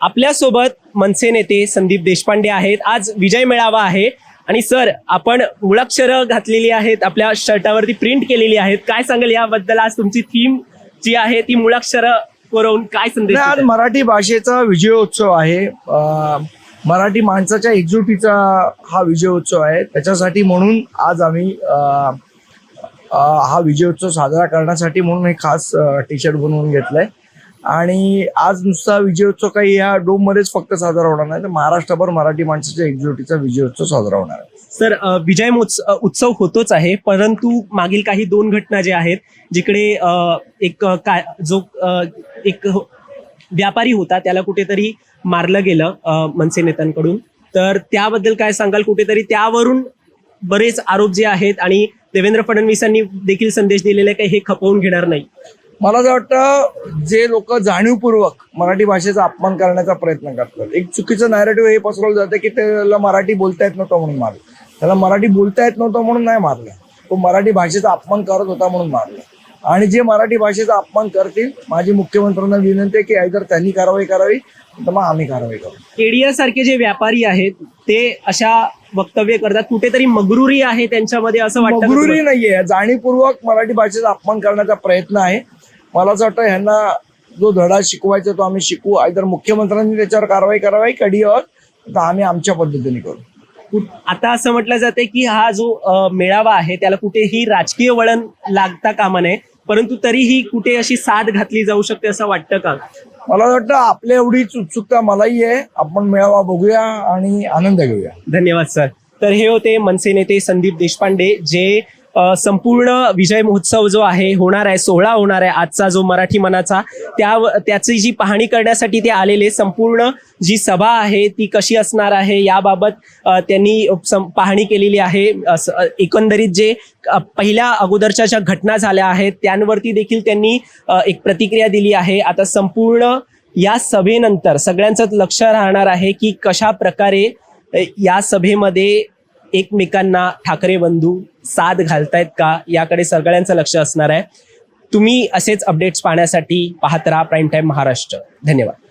आपल्यासोबत मनसे नेते संदीप देशपांडे आहेत. आज विजय मेळावा आहे. आणि सर आपण मुळाक्षरं घातलेली आहेत. आपल्या शर्टावरती प्रिंट केलेली आहेत. काय सांगाल याबद्दल? आज तुमची थीम जी आहे ती मुळाक्षरं करून काय संदेश आज? मराठी भाषेचा विजयोत्सव आहे. मराठी माणसाच्या एकजुटीचा हा विजयोत्सव आहे. त्याच्यासाठी म्हणून आज आम्ही हा विजयोत्सव साजरा करण्यासाठी म्हणून हे खास टी शर्ट बनवून घेतलंय. आणि आज नुसता विजयोत्सव काही या डोम मध्येच फक्त साजरा होणार नाही तर महाराष्ट्रभर मराठी माणसाच्या एकजुटीचा विजयोत्सव साजरा होणार आहे. सर विजय उत्सव होतोच आहे परंतु मागील काही दोन घटना ज्या आहेत जिकडे एक काय जो एक हो, व्यापारी होता त्याला कुठेतरी मारलं गेलं मनसे नेत्यांकडून. तर त्याबद्दल काय सांगाल? कुठेतरी त्यावरून बरेच आरोप जे आहेत आणि देवेंद्र फडणवीसांनी देखील संदेश दिलेला आहे की हे खपवून घेणार नाही. मला असं वाटतं जे लोक जाणीवपूर्वक मराठी भाषेचा अपमान करण्याचा प्रयत्न करतात एक चुकीचं नॅरेटिव्ह हे पसरवलं जातं की त्याला मराठी बोलता येत नव्हतं म्हणून मारलं. त्याला मराठी बोलता येत नव्हतं म्हणून नाही मारलं. तो मराठी भाषेचा अपमान करत होता म्हणून मारलं. आणि जे मराठी भाषेचा अपमान करतील माझी मुख्यमंत्र्यांना विनंती आहे की आयदर त्यांनी कारवाई करावी तर मग आम्ही कारवाई करू. केडिया सारखे जे व्यापारी आहेत ते अशा वक्तव्य करतात. कुठेतरी मगरुरी आहे त्यांच्यामध्ये असं वाटतं मगरुरी? नाहीये. जाणीवपूर्वक मराठी भाषेचा अपमान करण्याचा प्रयत्न आहे. मला असं वाटतं ह्यांना जो धडा शिकवायचा तो आम्ही शिकवू आयदर मुख्यमंत्र्यांनी त्याच्यावर कारवाई करावी कडियावर तर आम्ही आमच्या पद्धतीने करू. आता असं म्हटलं जाते की हा जो मेळावा आहे त्याला कुठेही राजकीय वळण लागता कामा नये परंतु तरीही कुठे अशी साथ घातली जाऊ शकते असं वाटतं का? मला वाटतं आपल्या एवढीच उत्सुकता मलाही आहे. आपण मेळावा बघूया आणि आनंद घेऊया. धन्यवाद सर. तर हे होते मनसे नेते संदीप देशपांडे जे संपूर्ण विजय महोत्सव जो आहे होणार आहे सोहळा होणार आहे आजचा जो मराठी मनाचा त्या त्याची जी पाहणी करण्यासाठी ते आलेले संपूर्ण जी सभा आहे ती कशी असणार आहे याबाबत त्यांनी पाहणी केलेली आहे. एकंदरीत जे पहिल्या अगोदरच्या ज्या घटना झाल्या आहेत त्यांवरती देखील त्यांनी एक प्रतिक्रिया दिली आहे. आता संपूर्ण या सभेनंतर सगळ्यांचंच लक्ष राहणार आहे की कशा प्रकारे या सभेमध्ये एकमेकांना ठाकरे बंधू साथ घालतायत का याकडे सगळ्यांचं लक्ष असणार आहे. तुम्ही असेच अपडेट्स पाहण्यासाठी पाहत राहा प्राईम टाईम महाराष्ट्र. धन्यवाद.